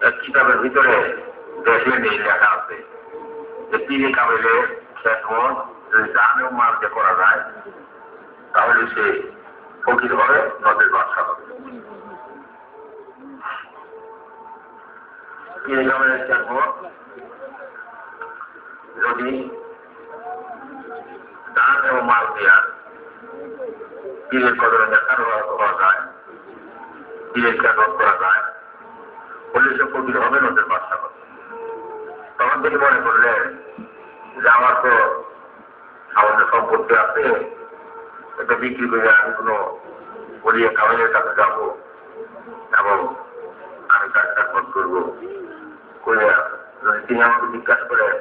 এক কিতাবের ভিতরে দেখে নেই, লেখা আছে। যে পীরে কাবেলে খেতমত যদি দান এবং মাল করা যায়, তাহলে সে ফকির হবে নদের বাদশা হবে। যদি দান এবং মাল দেওয়া পীরের কদরে দেখার হওয়া যায় পীরের খেতমত করা যে আমার তো সামান্য বিক্রি করে আমি কোনো তার চাকমত করব। করে যদি তিনি আমাকে জিজ্ঞাসা করেন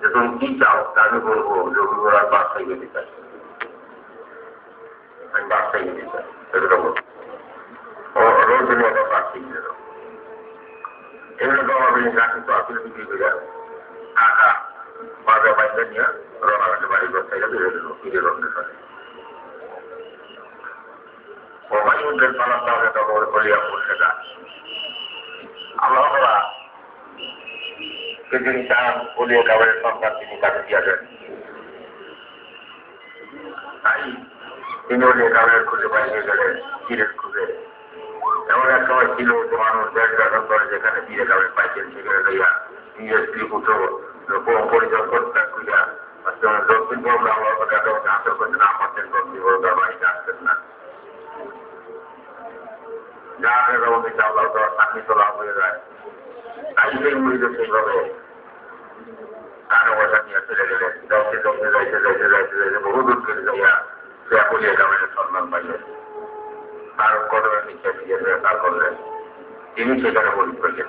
যে তুমি কি চাও, তা আমি বলব যে ওরা বাসায় যেতে আমি বাসায় যেতে চাই বলব ও রোজ দিনে একটা বাসায় যেত এগুলো তো আসলে বিক্রি করে টাকা বাজার বাইরে নিয়ে রোনাঘাটে বাড়ি করতে গেলে বেরো দিল ঈদের অনুষ্ঠানে ও মাইমুদ্দের পালা তাহলে তখন করিয়া বসে না আল্লাহ তারা তিনি চান বলিয়ে কাবারের সন্তান তিনি কাছে দিয়া দেন। তাই তিনি বলিয়ে কাবারের খুঁজে বাইরে গেলেন, তীরের খুঁজে। এমন এক সময় ছিল মানুষ দেশ শাসন করে যেখানে তীরে কাবারের পাইছেন সেখানে লইয়া নিজের স্ত্রী, পুত্র পরিচয় করতে করিয়া দক্ষিণ বঙ্গ আল্লাহ আশা করছেন আমাদের দক্ষিণ বঙ্গ বাড়িতে আসতেন না। যাদের রবীন্দ্র আল্লাহ চাকরি তোলা হয়ে যায়। তাই সেই মুড়িতে সেইভাবে। টাকা পয়সা নিয়ে চলে গেলেন যাইতে যাইতে যাইতে যাইতে যাইতে যাইতে বহু দূর করে যাইয়া সে পুলিয়া কামের সম্মান পাইলেন তার কদমের নিচে দিয়ে গ্রেফতার করলেন তিনি সেখানে মুড়ি করলেন।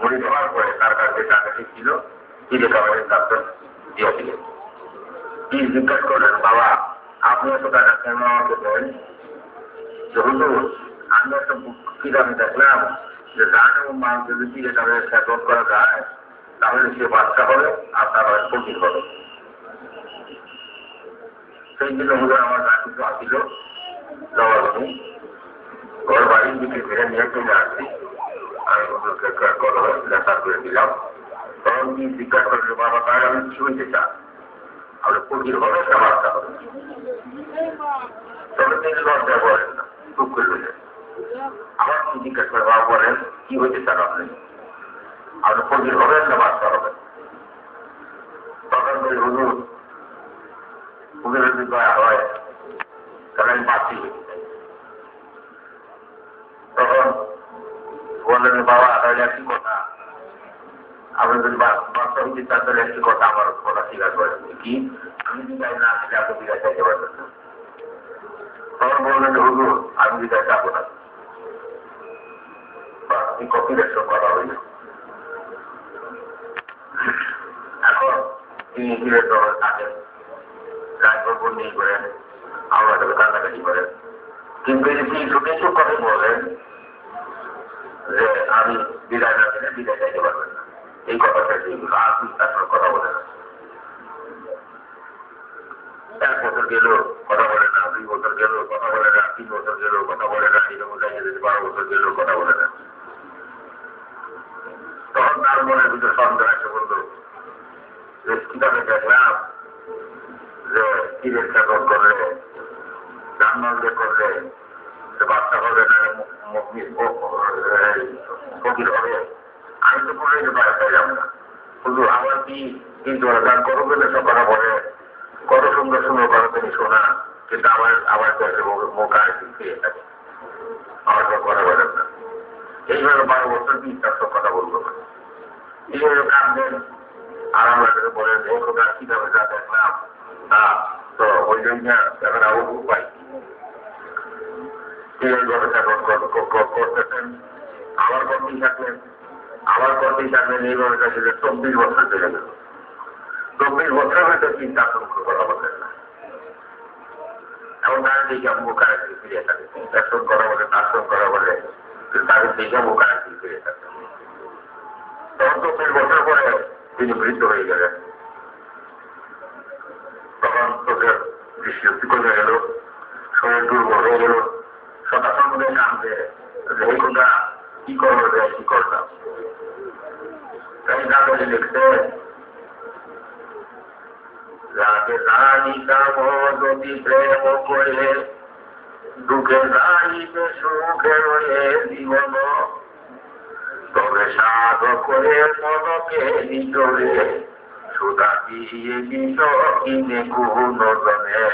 মুড়ি দেওয়ার পরে তার কাছে টাকাটি ছিল তিনি কামের কাছে দিয়ে দিলেন। কি জিজ্ঞাসা করলেন, বাবা, আপনি এত টাকা কেন আমাকে দেন? যে, হুজুর, আমি একটা কিতাবে দেখলাম যে দান এবং মাল যদি দিয়ে তাদের খেতন করা যায়, তাহলে সে বাচ্চা হবে আর তার হয় ফকির হবে। সেই জন্য হুজুর আমার যা কিছু আসিল জবাবনি ঘর বাড়ির দিকে ফিরে নিয়ে চলে আসছি আমি কথা লেখা করে দিলাম। তখন কি জিজ্ঞাসা করল বাবা, তাহলে আমি হইতে চান তাহলে ফকির হবে না হবে। তবে তিনি লজ্জা করেন না দুঃখ করে আবার কি জিজ্ঞাসা করে বাবা, বলেন, কি হইতে চান আপনি আপনি ফকির হবেন না বাচ্চা হবেন তখন ওই হুজুর, হুজুরের যদি হয়, তাহলে আমি বাঁচি। তখন বললেন বাবা তাহলে একটি কথা আপনি যদি বাচ্চা হইতে চান তাহলে একটি কথা আমার কথা স্বীকার করেন কি আমি যদি না দিলে আপনি বিদায় চাইতে পারবেন তখন বললেন হুজুর আমি বিদায় না এই কপিলের সব করা হইল এখন তিনি নিয়ে করেন আমরা করেন কিন্তু তিনি শুধু চুপ কথা বলেন যে আমি বিদায় না দিলে বিদায় চাইতে পারবেন না। এই কথাটা যেগুলো আর তারপর কথা বলে এক বছর গেল কথা বলে না, দুই বছর গেল কথা বলে না, তিন বছর গেল কথা বলে না এরকম জায়গায় বারো বছর গেল কথা বলে না। তখন তার মনের ভিতরে সন্দেহ এসে বলল যে কীভাবে দেখলাম যে তীরের চাকর করলে জানমাল দিয়ে করলে সে বাচ্চা হবে না ফকির হবে। আমি তো কোনো পারে চাইলাম না। শুধু আমার কি কিন্তু গান করো বলে সব কথা বলে। কত সুন্দর সুন্দর কথা তুমি শোনা, কিন্তু আমার আমার কাছে মুখ আর থাকে। আমার সব কথা বলেন না। এইভাবে বারো বছর কি তার সব কথা বলব না। এইভাবে কাঁদলেন আর আমরা বলেন এই কথা কীভাবে যা দেখলাম, তা তো ওই জন্য এখন আবার উপায় করতেছেন আবার করতেই থাকলেন আবার করতেই থাকলেন চব্বিশ বছর হয়তো চিন্তা বললেন না। এমন তার করা বলে দর্শন করা বলে তাদের দিকে তখন চব্বিশ বছর পরে তিনি বৃদ্ধ হয়ে গেলেন। তখন চোখের দৃষ্টি কমে গেল। শরীর দুর্বল হয়ে গেল। সঙ্গে কাঁদবে এই কথা কি করব রে কি করলাম তাই কাগজে লিখছে, রাতে জানিতাম যদি প্রেম করে, দুঃখে জানিতে সুখে রয়ে জীবন। তবে সাধ করে মনকে নিজরে সুতা দিয়ে নিত কিনে গুণ জনে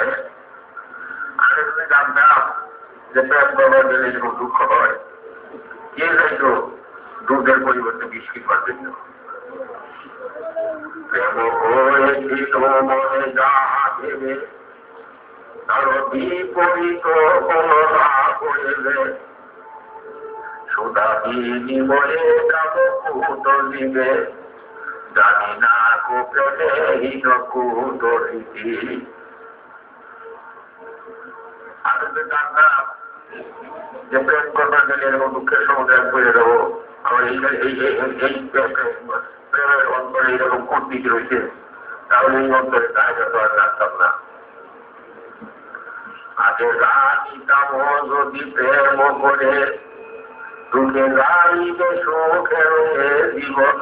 আগে তুমি জানতাম যে প্রেম করবার গেলে দুঃখ হয়, কে যাইত দুধের পরিবর্তে বিষ কিনবার জন্য প্রেম হয়েছিল যাহা ভেবে, তার বিপরীত কোন না যে প্রেম করবার গেলে এরকম দুঃখের সমুদ্রে করে দেবো আমার এই প্রেমের অন্তরে এরকম কূটনীতি রয়েছে, তাহলে এই অন্তরে তাই যত আর রাখতাম না। আগে রাখিতাম যদি প্রেম করে দুঃখে গাইবে সুখে জীবন।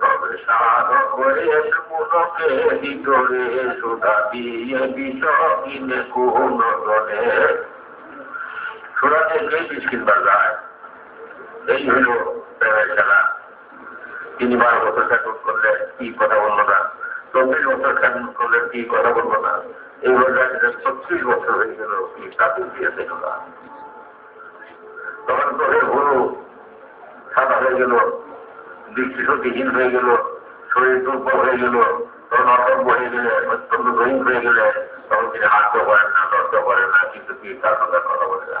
তবে সাধ করে মনকে ভিতরে সুধা দিয়ে বিষ কিনে কোন তখন সাদা হয়ে গেল দৃষ্টি শক্তিহীন হয়ে গেল শরীর দুর্বল হয়ে গেল তখন অসভ্য হয়ে গেলে অত্যন্ত রহিম হয়ে গেলে তখন তিনি হাঁটতে পারেন না দর্শ করেন না কিন্তু কি তার কথা বলে না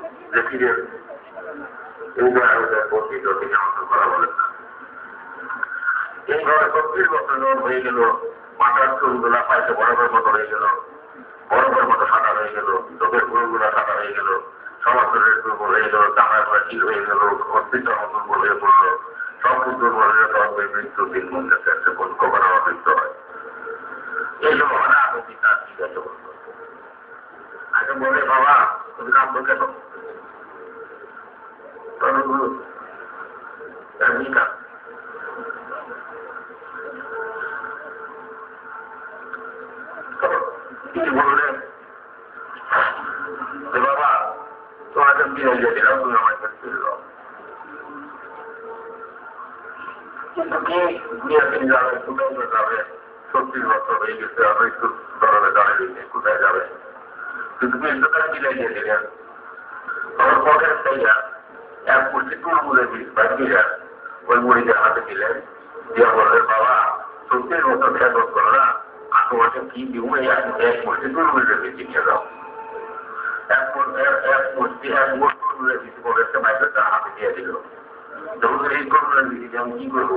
মহাপাতি যে ফিরে বর্ধিত তিনি আমাকে বলেন না এইভাবে চব্বিশ বছর যখন হয়ে গেল মাথার চুলগুলা পাইতে বরফের মতো হয়ে গেল বরফের মতো সাদা হয়ে গেল চোখের গুলোগুলা সাদা হয়ে গেল সমস্তরের দুর্বল হয়ে গেল চামড়া করা ঠিক হয়ে গেল অস্তিত্ব দুর্বল হয়ে পড়ল সব কিছু দুর্বল হয়ে তখন মৃত্যু দিন মধ্যে সে কোন কখন আমার হয় এই জন্য হয় আমি পিতা আছে বলতো আগে বলে বাবা তুমি কাঁদবো কেন আমি তিনি তুমি আমার কোথায় যাবে একটু যাবে কিন্তু কিন্তু তারা মিলে গিয়েছিলেন তখন পকেট থেকে এক মুষ্টি তুলমুলে বাকিরা ওই মুড়িদের হাতে দিলেন দিয়া বললেন বাবা ছত্রিশ বছর খেয়াল করো না তোমাকে কি দিব এই এক মুষ্টি তুলমুলে বেশি নিয়ে যাও এক মুষ্টি এক মুঠ পকেটে বাইরে তার হাতে দিয়ে দিল যখন এই তুলমুলে বেশি আমি কি করব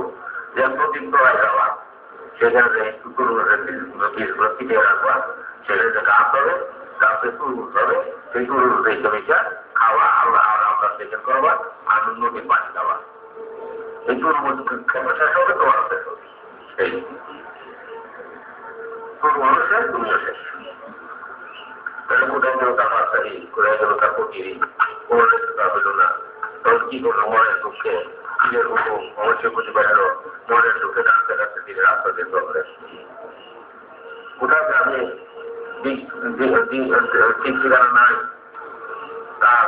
যে প্রতিদিন তোলায় যাওয়া সেখানে একটু বীজগুলো কিনে রাখবা সেখানে গাছ হবে গাছে তুলমুল হবে সেই রেখে রেখে খাওয়া আল্লাহ আল্লাহ দেখে করবা আর নদীর পানি খাওয়া এই তুলমুল খেতে শেষ হবে তোমার শেষ হবে শেষ শেষ গেল তার তা হইল না তখন কি করল মনের নিজের মনের দুঃখে কোথায় যাবে ঠিক ঠিকানা নাই তার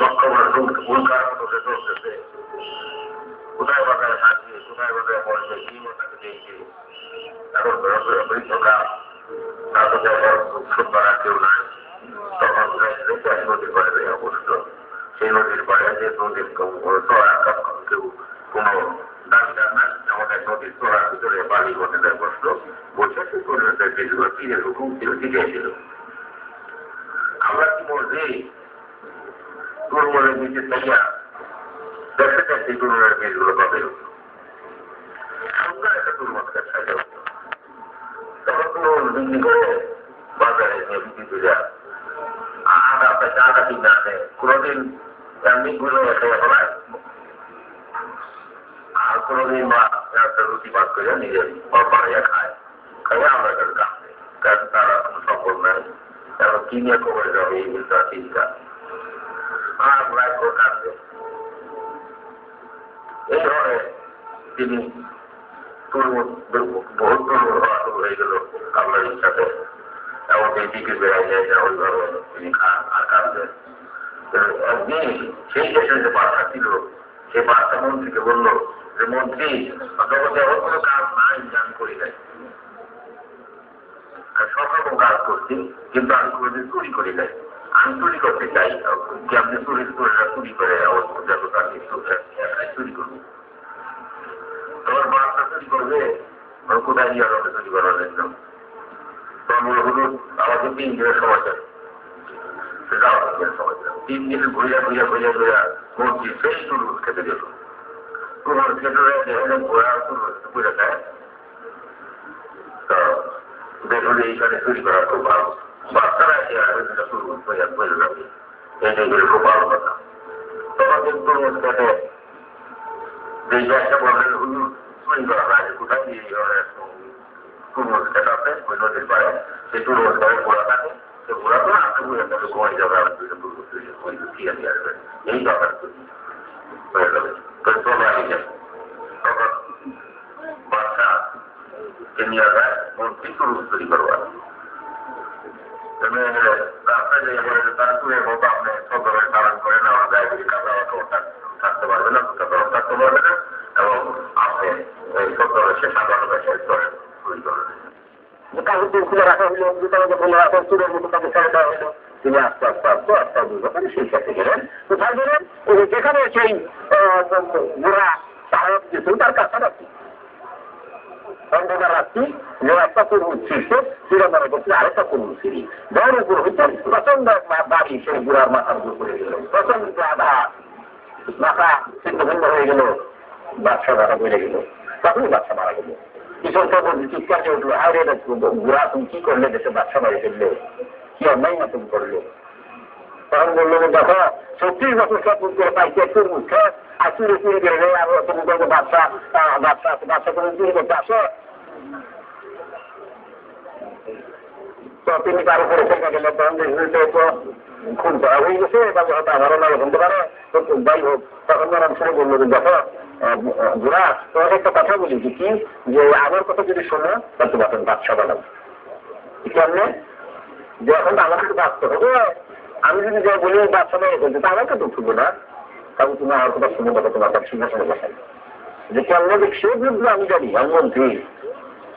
লক্ষ্যবার ভুল কারণ মতো চলতেছে কোথায় বাজারে থাকবে, কোথায় বাজারে বসবে কি মতাকে দেখবে? এখন বৃদ্ধকা তাদের শুনবার আর কেউ নাই। তখন রেখে নদীর পাড়ে অবস্থ সেই নদীর পাড়ে যে নদীর চড়া কেউ কোনো দাবিদার নাই। আমাদের নদীর চড়ার ভিতরে বালি বনে দেয় বসল। বসে সেই পরিণত যেগুলো তীরের হুকুম ছিল আমরা কি বলছি তরমুজের নিচে থেকে দেখতে চাচ্ছি তরমুজের বীজগুলো পাবে সুন্দর একটা আমরা যাবে এই চিন্তা? আর রাখব কাঁদবে এই তিনি শুরু হয়ে গেল আল্লাহর ইচ্ছাতে এবং এই দিকে বেড়াই যায় না ওইভাবে তিনি আর কাঁদবেন একদিন সেই দেশের যে বার্তা ছিল সেই বার্তা মন্ত্রীকে বলল যে মন্ত্রী জগতে এমন কোনো কাজ নাই যে করি নাই সব রকম কাজ করছি কিন্তু আমি কোনোদিন চুরি করি নাই আমি চুরি করতে চাই, যে আপনি চুরি চোরেরা চুরি করে যত তার কিছু চুরি করব। তোমার করবে কোথায় গিয়ে আমাকে চুরি করার তিন দিনের ঘুরিয়া খেতে গেল। তুরুজ খেতে যেখানে ঘোরা তুরুজ ঘুরে দেয় তো দেখুন, এইখানে চুরি করা খুব ভালো। বাচ্চারা এইটাই হলো কথা তখন কিন্তু তুরুজ খেতে যে হুজুর চুরি করা কোথায় দিয়ে তুরুজ খেতে আছে ওই নদীর পাড়ে সেই তুরুজ ঘোরা থাকে সে ঘোরা তো আপনি ঘুরে গেলে ঘুমাই যাবে আর দুইটা তার করে থাকতে পারবে না থাকতে পারবে না এবং সদরের সে তৈরি রাখা হলো রাখা তিনি আস্তে আস্তে আস্তে আস্তে দুর্ঘটনা সেই সাথে গেলেন কোথায় গেলেন যেখানে সেই গোড়া সাহেব কিছু তার কাছাকাছি অন্ধকার রাত্রি যে একটা তরুণ ছিঁড়ছে সেটা মনে করছে আরেকটা তরুণ ছিঁড়ি যার উপর হইতে প্রচণ্ড বাড়ি সেই বুড়ার মাথার উপর পড়ে গেল। প্রচণ্ড আঘাত মাথা চিন্তাভিন্ন হয়ে গেল, বাচ্চা মারা বেড়ে গেল, তখনই বাচ্চা মারা গেল। কিশোর তখন চিৎকার করে উঠল, আরে বুড়া, তুমি কি করলে দেশে বাচ্চা মারি ফেললে? কি অন্যায় না তুমি করলে? তখন বলল, দেখো চব্বিশ বছর সব করে পাইছে, একটু মুখে, আর চুরি চুরি করে আর তুমি বলব, বাচ্চা বাচ্চা বাচ্চা তুমি চুরি করতে আসো। তিনি তার উপরে তখন তো করা হয়ে গেছে হয়তো আমারও পারে। যাই হোক, তখন বলল যে, দেখো তোমার একটা কথা কি? যে আমার কথা যদি শোনো তোমার বাচ্চা যে এখন আমাকে বাঁচতে হবে। আমি যদি যা বলি বাচ্চা মেয়ে বলছি, তা আমাকে তো উঠবো না। তবে তুমি আমার কথা শুনে দেখো তোমার তার সিংহাসনে বসাই যে কেমনে সে বুদ্ধি আমি জানি, আমি মন্ত্রী।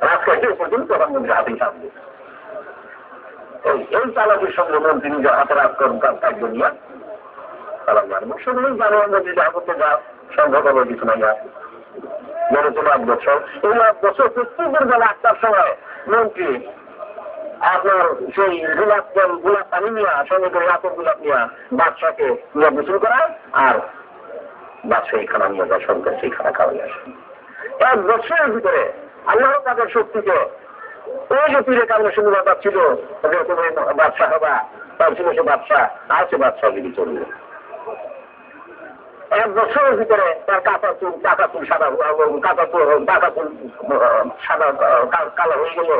রাজকাজে পর্যন্ত প্রধানমন্ত্রী হাতেই থাকবে এই চালাকির সঙ্গে মন্ত্রী নিজের হাতে রাজ করেন তার যে যা যা সঙ্গে করে নিয়ে বাদশাকে নিয়ে গোসল করায় আর বাদশাহ খানা নিয়ে যায় সন্তান সেই খানা খাওয়াই আসে। এক বছরের ভিতরে আল্লাহ তাদের শক্তিকে ওই যে পীরে কারণে শুনবার পাচ্ছিল যে তুমি বাদশাহ হবা, তার ছিল সে বাদশাহ, আর সে যদি চলবে এক বছরের ভিতরে তার কাঁচা চুল টাকা চুল সাদা, কাঁচা চুল টাকা চুল, সাদা, কালো হয়ে গেল।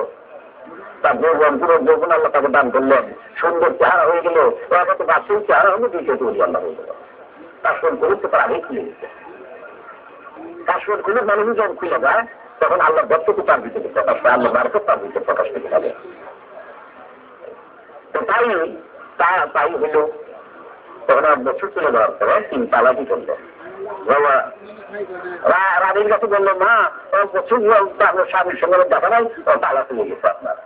তার যৌবন, পুরো যৌবন আল্লাহ তাকে দান করলেন। সুন্দর চেহারা হয়ে গেল। এবার তো বাসির চেহারা হলো দুইটা তৈরি আল্লাহ হয়ে গেল। কাশ্মীর কুলুপ তো তার আগেই খুলে গেছে। কাশ্মীর কুলুপ মানুষ যখন খুলে যায় তখন আল্লাহ দত্তকে তার ভিতরে প্রকাশ পায়, আল্লাহ বারকত তার ভিতরে প্রকাশ পেতে পারে। তো তাই তাই হলো, তখন এক বছর চলে যাওয়ার পরে তিনি তালাকি করলেন বাবা কাছে বলল ও প্রচুর আপনার স্বামীর সঙ্গে দেখা নাই তালা তুলে গেছে আপনার।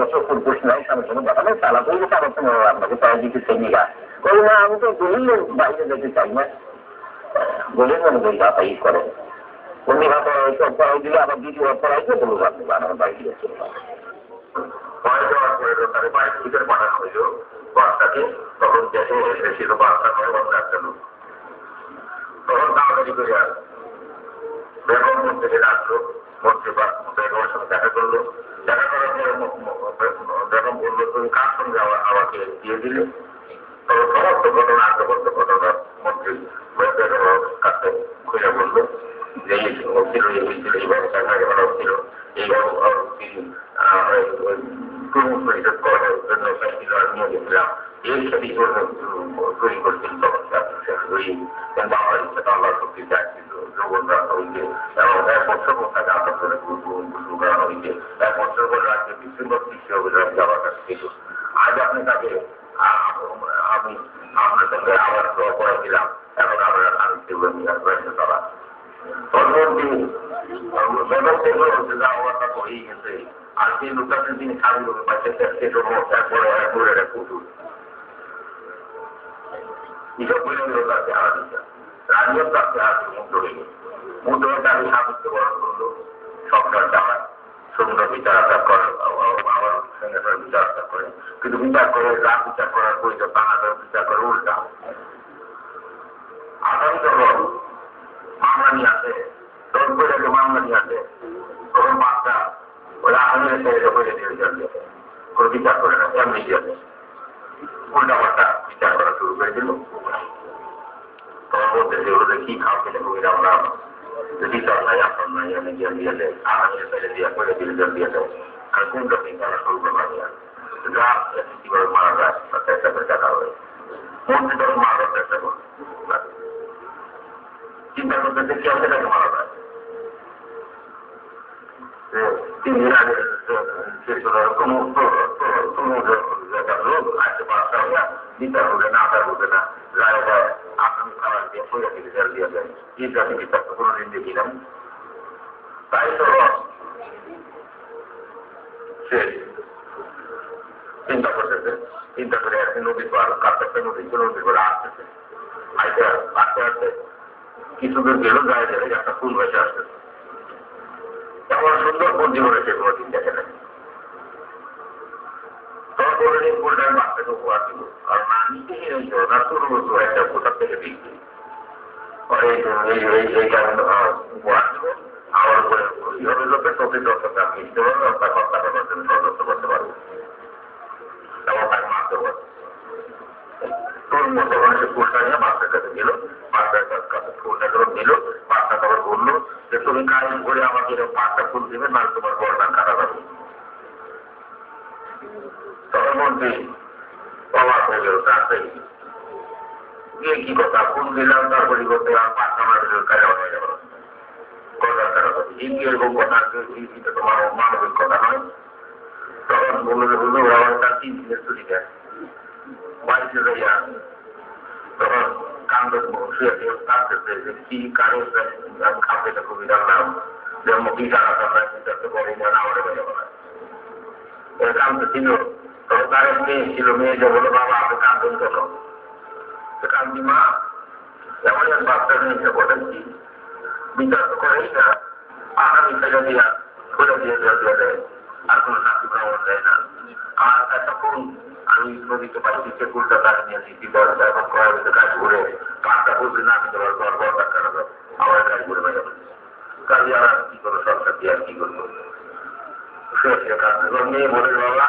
বছর ফুরপুষ নাই, স্বামীর সঙ্গে দেখা নাই তালা তুলে গেছে, আবার তোমার আপনাকে তাই দিতে চেনি গা বলি না আমি তো গরিব বাইরে যেতে চাই না। গরিব অনুযায়ী যাতাই করে ভাত দিলে, আবার দ্বিতীয় বানানো দেওয়ার পরে তাদের বাড়ির ভিতরে পাঠানো হইল। বাচ্চাকে তখন করে তাড়াতাড়ি করে আর বেগম মন্ত্রীকে ডাকলো, মন্ত্রী বেগমের দেখা করল। দেখা করার পরে বেগম বলল, তুমি কার আমাকে দিয়ে দিলে? তখন সমস্ত ঘটনা আত্মবদ্ধ ঘটনা মন্ত্রী বেগমের কাছে খুঁজে বলল যে এই হচ্ছিল এই হয়েছিল এই ব্যবসা ঘটনা হচ্ছিল এই তিনি তরুণ পরিষদ করার জন্য ছিল আর নিয়ে গেছিলাম এই সাথে ওই ইচ্ছা আল্লাহ শক্তি চাচ্ছিল যৌবনরা হইতে এবং এক বছর পর তাকে আটক করে শুরু করা হইতে এক বছর পর রাজ্যে ডিসেম্বর সৃষ্টি হবে রাজ্যে আমার কাছে আজ আপনি তাকে আমি আপনার সঙ্গে আবার ড্র করে দিলাম। এখন আমরা শান্তি রয়েছে তারা। আর যে লোকটাকে তিনি লোকে পাইছে সে একবারে একবারে একটা সুন্দর বিচার করে আমার সঙ্গে বিচার আচার করে কিন্তু বিচার করে রাত বিচার করে দিয়ে না এমনি উল্টা পাল্টা বিচার করা শুরু করে দিল তখন ওদের কি খাও খেলে কবিরা আমরা বিচার নাই আসন নাই, আমি দিয়ে দিয়ে দেয় আসামের ছেড়ে দিয়ে করে দিয়ে দিয়ে দিয়ে দেয় আর কোনটা বিচার শুরু করবা যা কীভাবে মারা যায় তার চেষ্টা করে দেখা হবে। মন্ত্রী তখন মারার চেষ্টা করে? চিন্তা করতেছে কেউ সেটাকে মারা যায়। তিন দিন আগে কোনো লোক আসতে না, আচার হবে না। রায় আসামি খাবার দিয়ে সোজা থেকে জেল দিয়ে দেয় এই জাতি বিচার তো কোনোদিন দেখি না তাই তো সে চিন্তা করতেছে। চিন্তা করে একদিন নদী পার কাছাকাছি নদী নদী করে আসতেছে। আইতে আসতে আসতে কিছু দূর গেল গায়ে গেলে একটা ফুল ভেসে আসতেছে। এমন সুন্দর ফুল জীবনে সে কোনোদিন দেখে নাই। তখন বলে এই ফুলটা উপহার দিব আর না নিতে এই না শুরু করতো একটা কোথার থেকে দেখছি এই আমি উপহার দিব আমার উপরে এইভাবে লোকে তোকে দর্শক আপনি দিতে পারবেন আপনার কথা করার জন্য সদস্য করতে পারবেন এবং তাকে মারতে পারবেন তোর মতো মানুষের ফুলটা নিয়ে বাচ্চার কাছে গেল বাচ্চার কাছে ফুলটা যখন দিল বাচ্চা তখন বলল যে, তুমি কাজ করে আমাকে এরকম পাঁচটা ফুল দিবে না তোমার বড়টা কাটা যাবে তখন মন্ত্রী অবাক হয়ে গেল তাড়াতাড়ি গিয়ে কি কথা ফুল দিলাম তার পরিবর্তে আর পাঁচটা মাস কাজা হয়ে গেল কথা কাটা যাবে এই কি এরকম কথা এটা তোমার মানবিক কথা নয় তখন বলল যে হুজুর আমার তার তিন দিনের ছুটি দেয় বাড়িতে যাইয়া তখন কান্দ শুয়ে দিয়ে কাঁদতেছে যে কি কারও আমি খাতে খুবই জানলাম যে মুখি জানা জানলাম চিন্তা তো করি না আমার বেড়ে বলা এর কান্দতে ছিল তখন তার এক মেয়ে ছিল মেয়ে যে বলো, বাবা আপনি কান্দন কেন কান্দি মা? এমন এক বাচ্চা নিয়ে বলেছি, বিচার তো করেই না। আগামী ফেলে দিয়া খুলে দিয়ে জল দিয়ে আর কোনো শাস্তি খাওয়া দেয় না। আর কোন, আমি নদীতে পাচ্ছি সে কুলটা তাকে নিয়ে দিচ্ছি বড় এখন কয়েক কাজ ঘুরে। পাঁচটা বুঝলি না, আমি বড় বড় টাকা নেব আমার কাজ হয়ে যাবে কাজে আর আমি কি করব সরকার দিয়ে আর কি করব? সে কাজ মেয়ে বলে, বাবা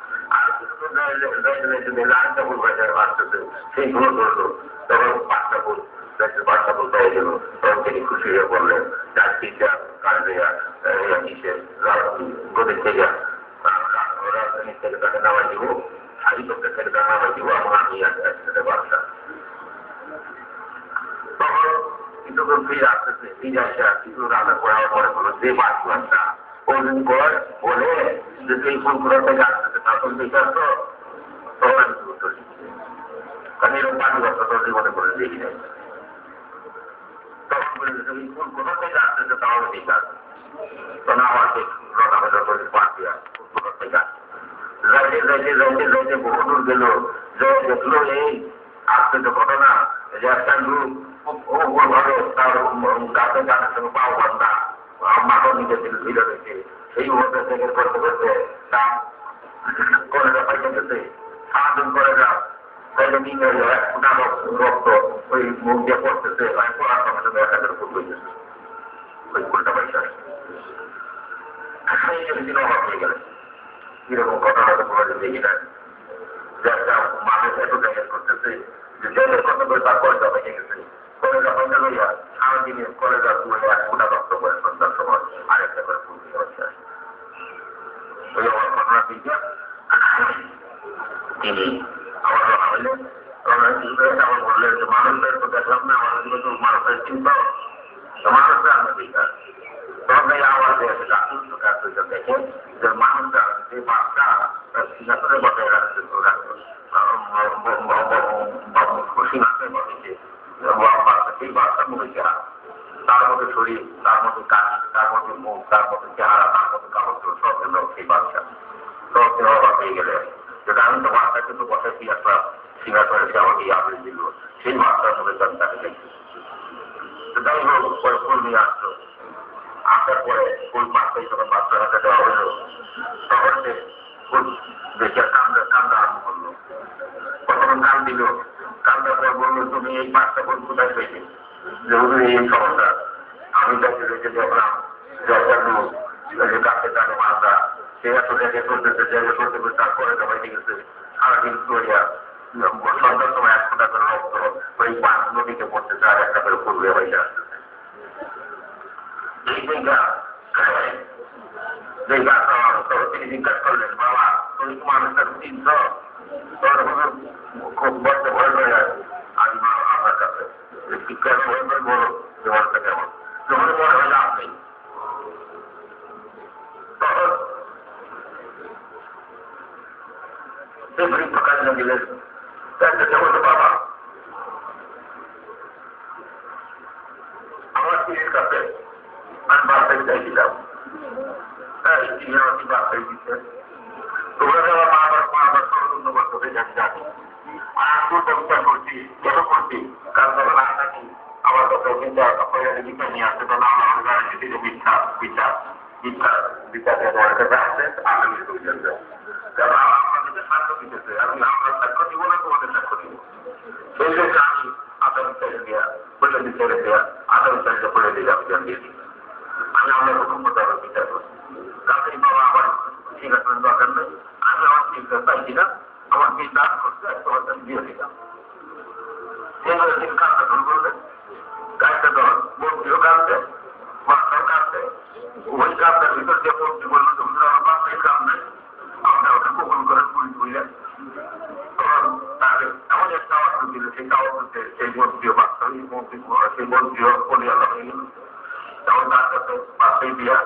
সেই ফুল ধরলো তখন পাঁচটা ফুল বাচ্চা বলতে গেল তখন তিনি খুশি হয়ে বললেন যার তিনটা কারণেয়া কিসের গদির থেকে রাজধানীর থেকে তাকে নামাই দিব করতে থেকে তাকে নামাই দিব এবং আমি একসাথে বাচ্চা তখন কিছুক্ষণ ফিরে আসতেছে ফিরে আসা কিছু রান্না করার পরে বলো যে মাছটা ওদিন পর বলে যে এই ফুলগুলো থেকে আসতেছে তখন বিচার তো তখন আমি কি উত্তর দিচ্ছি কারণ এরকম পাঁচ বছর তোর জীবনে করে দেখি নাই। কোথা থেকে আসতেছে তাহলে বিচার তখন আমার সেই রটা হলো করে পাঁচ দিয়া কোথা থেকে যাইতে যাইতে যাইতে যাইতে বহু দূর গেল। যে দেখল এই আজকে যে ঘটনা, যে একটা লোক ভাবে তার গাছে গাছের সঙ্গে পাও বান্ধা মাথার নিচে সেই মধ্যে থেকে করতে করতে তার কলেজা পাইতে সারাদিন কলেজা এক ফুটা রক্ত ওই ওই ফুলটা পয়সা সেই দিন অবাক হয়ে গেলেন কীরকম ঘটনা তো কোনো একটা মানুষ এত জায়গা করতেছে, যে জলের কত করে তার কলেজা হয়ে। গেছে কলেজা তিনি আমার রওনা হইলেন রওনা হিসেবে আমার বললেন যে মানুষের তো দেখলাম না আমার জীবনে মানুষের চিন্তা মানুষরা আমি দিকা তবে আমার দেশে রাখুন তো কাজ দেখে যে মানুষরা যে বাচ্চা সিঙ্গাপুরে বসে রাখছে সীমাতে বসেছে সেই বাচ্চার মধ্যে চেহারা তার মধ্যে শরীর তার মধ্যে কাজ তার মধ্যে মুখ তার মধ্যে চেহারা তার মধ্যে কাপড় সব গেল সেই বাচ্চা সব অবাক হয়ে গেলে যেটা আমি তো বাচ্চা কিন্তু বসাইছি একটা সিঙ্গাপুরে সে আমাকে আবির দিল সেই বাচ্চার মধ্যে আমি তাকে দেখি যাই হোক পরে ফুল নিয়ে আসলো আসার পরে ফুল পাঁচটাই যখন বাচ্চার হাতে দেওয়া হলো তখন সে ফুল দেখে কান্দা কান্দা আরম্ভ করল কতক্ষণ কান দিল কান্দার পর বলল তুমি এই পাঁচটা ফুল কোথায় পেয়েছে যে সমস্যা আমি তাকে রেখে দেখলাম যে কাছে তাকে মাথা সে এত জায়গায় করতেছে জায়গায় করতে করতে তারপরে জমাই গেছে সারাদিন করিয়া সন্ধ্যার সময় এক ফোটা করে রক্ত ওই পাঁচ নদীকে পড়তেছে আর একটা করে হয়ে বাইরে আসতেছে। এই গাছ তিনি জিজ্ঞাসা করলেন, বাবা, তুমি তো মানুষটা চিনছ? তোর খুব বড় ভয় হয়ে যায়। আমি আপনার কাছে। কেন ভয় বলো যে মানুষটা কেমন যখন মনে হয় লাভ নেই তখন সে বৃদ্ধ কাজে দিলেন একটা যেমন বাবা আমার স্ত্রীর কাছে আমি বাসায় চাইছিলাম হ্যাঁ স্ত্রী আমাকে বাসায় দিচ্ছে তোমরা যারা মা আবার মা আবার সর্বন্য বছরে জানি জানি আর আমি কবিতা করছি কেন করছি কারণ তখন আশা কি আমার কথা চিন্তা আপনারা গীতা নিয়ে আসতে তখন আমার আমরা সেটিকে মিথ্যা মিথ্যা মিথ্যা বিচার তোমার কাছে আসছে আগামী পর্যন্ত কারণ আপনাদের সাক্ষ্য দিতেছে, আমি আপনার সাক্ষ্য দিব না, তোমাদের সাক্ষ্য দিব সেই জন্য আমি আগামী চাইলে দেওয়া বলে বিচারে দেওয়া আগামী চাইলে বলে দিলে আমি জানিয়ে দিই। আমি আমার প্রথম কথা বিচার করি তাদের বাবা আমার ঠিক আছে দরকার নেই, আমি আমার চিন্তা চাইছি না আমার চিন্তা তোমার কাছে দিয়ে দিলাম। এইভাবে তিনি কাজটা শুরু করলেন। কাজটা তো মন্ত্রীও কাঁদছে বাচ্চাও কাঁদছে ওই কাজটার ভিতর যে মন্ত্রী বলল তুমি আমার বাচ্চাই কাজ নেই আপনার ওটা কবুল করেন পুলিশ বুঝলেন তখন তাকে এমন একটা অর্থ দিল সেই কাগজে সেই মন্ত্রীও বাচ্চা মন্ত্রী সেই মন্ত্রীও পরিয়ালা হয়ে গেল তখন তার কাছে বাচ্চাই দিয়া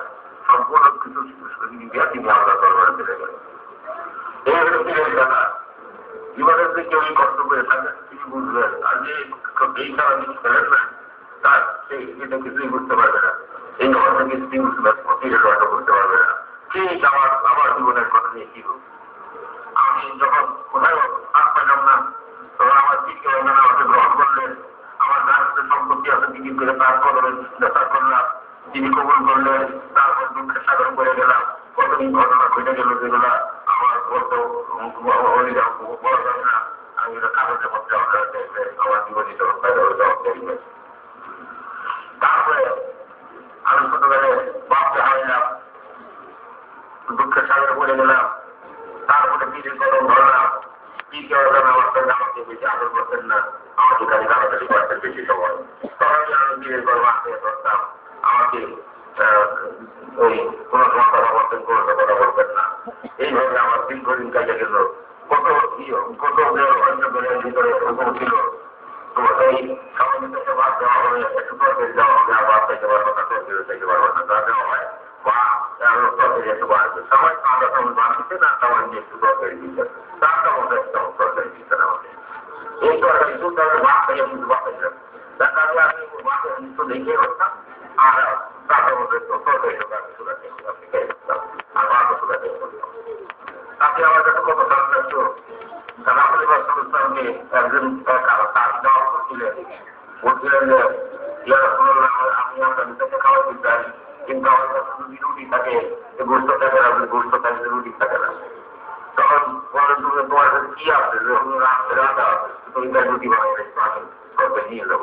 সম্পূর্ণ কিছু দিয়া তিনি আমরা দরবারে ফিরে গেলেন এই হলো পীরের কথা জীবনের যে কেউ কষ্ট করে থাকে তিনি বুঝবেন আর যে এই সারা দিন খেলেন না তার এটা কিছুই বুঝতে পারবে না এই ঘটনা কিছুই বুঝতে পারবে পীরের ঘটনা বুঝতে পারবে না ঠিক আমার আমার জীবনের কথা নিয়ে কি আমি যখন কোথাও হাত পাইলাম না তখন আমার পীরকে ওনারা আমাকে গ্রহণ করলেন আমার রাষ্ট্রের সম্পত্তি আছে তিনি করে তার কদমে নেশা করলাম তিনি কবুল করলেন তারপর দুঃখের সাগর করে গেলাম কতদিন ঘটনা ঘটে গেল যেগুলা আমার কত বড় যাবে না আমি এটা কাগজের মধ্যে আমার আমার জীবনীত দেখবে তারপরে আমি ছোটবেলায় বাপকে হারাইলাম দুঃখের সাগরে পড়ে গেলাম তারপরে পীরের কদম ধরলাম পীরকে অজানা আমার সঙ্গে আমাকে বেশি আদর করতেন না আমাকে খালি কাটাকাটি করতেন বেশি সময় তখন আমি বিয়ের পর মাকে ধরতাম আমাকে ওই কোনো সময় কথা বলতেন কোনো কথা বলতেন না। এইভাবে আমার দীর্ঘদিন কাজে গেল। কত কত ভিতরে হুকুম ছিল? তো এই সামান্য থেকে ভাত দেওয়া হবে একটু তরকারি দেওয়া হবে, আর ভাত খাইতে পারব না তরকারি খাইতে পারব না তা দেওয়া হয়। বা আরও তরকারি একটু বাড়বে। সবাই আধা চামচ বাড়ছে না, সবাই একটু তরকারি দিচ্ছে। চারটা মতো এক তরকারি দিচ্ছে না আমাকে। এই তরকারি দুটো আমি ভাত খাইয়ে কিন্তু ভাত খাইলাম তার কারণে আমি ভাতের নিত্য দেখে করতাম আর আর তারা চাই কিন্তু আমার কাছে যদি রুটি থাকে গোস্ত থাকে না গোস্ত থাকে রুটি থাকে না তখন বলে তুমি তোমার কি আছে রাত রাত তুমি রুটি বানিয়ে রেখে আমি নিয়ে যাব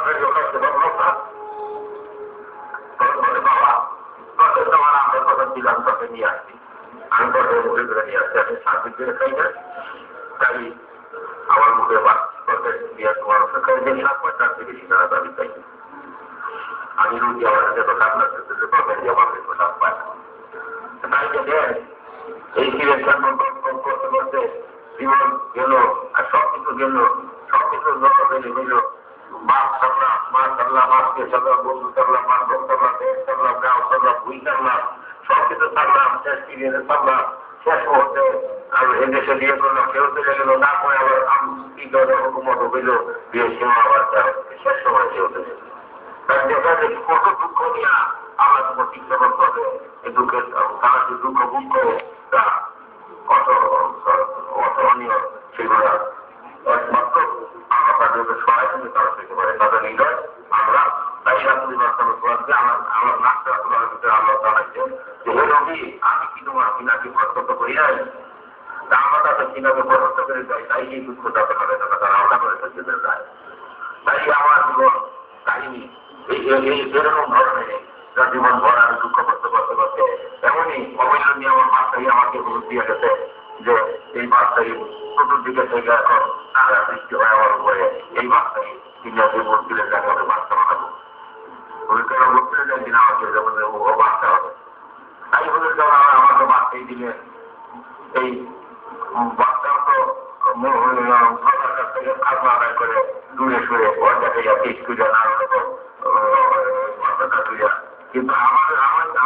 একটু তরকারি খাইতে পারলাম না তখন বলে বাবা তখন তোমার আমরা কথা দিলাম তোকে নিয়ে আসছি আমি তোকে মুখে করে নিয়ে আসছি আমি শান্তি দিয়ে খাই না তাই আমার মুখে বাদ তোকে দিয়ে তোমার ওষুধ যে সাত পয় তার থেকে বেশি তারা দাবি চাই আমি রুটি আমার কাছে তো সাত লাখ তোকে দিয়ে আমার কাছে সাত পায় তাই যে দেন এই কিরের করতে করতে জীবন গেল আর সব কিছু গেল সব কিছু গেল মাছ সারলাম মাছ সারলাম মাছকে সারলাম বন্ধু সারলাম মাধ্যম সারলাম দেশ সারলাম গাঁও সারলাম ভুই সারলাম সব কিছু সারলাম শেষ পিরিয়ডে সারলাম শেষ মুহূর্তে আর এদেশে বিয়ে করলাম, কেউ চলে গেল, না করে আবার আমি কি হুকুমত হইল, বিয়ে সীমা আবার শেষ সময় সে হতে তাই দেখা যায় কত দুঃখ নিয়ে আল্লাহ করতে হবে এই দুঃখের, তারা যে দুঃখ ভোগ করে, তা কত অসহনীয় সেগুলা তাদেরকে সহায় করে তারা পেতে পারে তাদের হৃদয়। আমরা আমার ভিতরে জানাইছে যে হে আমি কি তোমার কিনাকে করি তা আমরা তাদের কিনাকে করে যাই তাই এই দুঃখ যাতে তারা আলাদা করে ফেলতে যায় তাই আমার জীবন কাহিনী, এই এরকম ধরনের জীবন ভর দুঃখ করতে করতে করতে এমনই অবৈধনীয় আমার বাচ্চাই আমাকে হলুদ দিয়ে গেছে। যে এই বাচ্চাই চতুর্দিকে থেকে এখন আঘাত সৃষ্টি হয় আমার উপরে, এই বাচ্চাই তিনি আগে বলছিলেন যে আমাকে বাচ্চা বানাবো উনি কেন বলছিলেন যে আমাকে যখন ও বাচ্চা হবে। তাই আমার আমাকে বাচ্চাই দিলেন এই বাচ্চা তো সবার আদায় করে দূরে সরে ওর কাছে কিন্তু আমার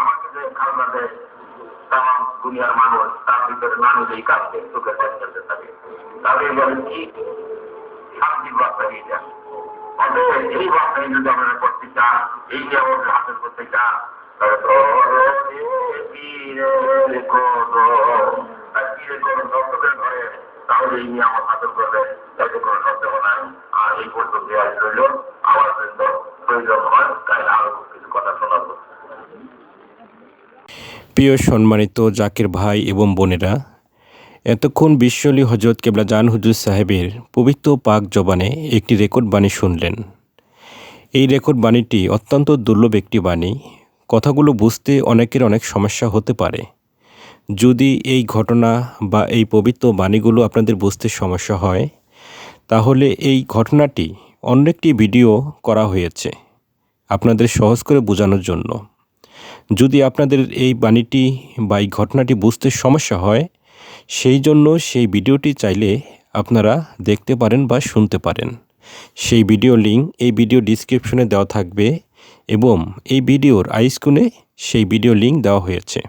আমাকে যে খাজনা দেয় তাম দুনিয়ার মানুষ, তার ভিতরে মানুষ এই কাজকে দেখ খেলতে থাকে। তাদের বলে কি? শান্তির বার্তা নিয়ে যান এই বার্তাই যদি আপনারা করতে চান, এই যে আমাদের হাসিল করতে চান, তাহলে তাহলে এই নিয়ে আমার হাসিল করবে তাতে কোনো সন্দেহ নাই। আর এই পর্যন্ত রইল আমার কিন্তু প্রয়োজন হয় তাই আরও কিছু কথা শোনাবো প্রিয় সম্মানিত জাকির ভাই এবং বোনেরা, এতক্ষণ বিশ্বলি হজরত কেবলা জান হুজুর সাহেবের পবিত্র পাক জবানে একটি রেকর্ড বাণী শুনলেন। এই রেকর্ড বাণীটি অত্যন্ত দুর্লভ একটি বাণী। কথাগুলো বুঝতে অনেকের অনেক সমস্যা হতে পারে। যদি এই ঘটনা বা এই পবিত্র বাণীগুলো আপনাদের বুঝতে সমস্যা হয়, তাহলে এই ঘটনাটি অন্য একটি ভিডিও করা হয়েছে আপনাদের সহজ করে বোঝানোর জন্য। যদি আপনাদের এই বাণীটি বা এই ঘটনাটি বুঝতে সমস্যা হয়, সেই জন্য সেই ভিডিওটি চাইলে আপনারা দেখতে পারেন বা শুনতে পারেন। সেই ভিডিও লিঙ্ক এই ভিডিও ডিসক্রিপশনে দেওয়া থাকবে এবং এই ভিডিওর আইস্কুনে সেই ভিডিও লিঙ্ক দেওয়া হয়েছে।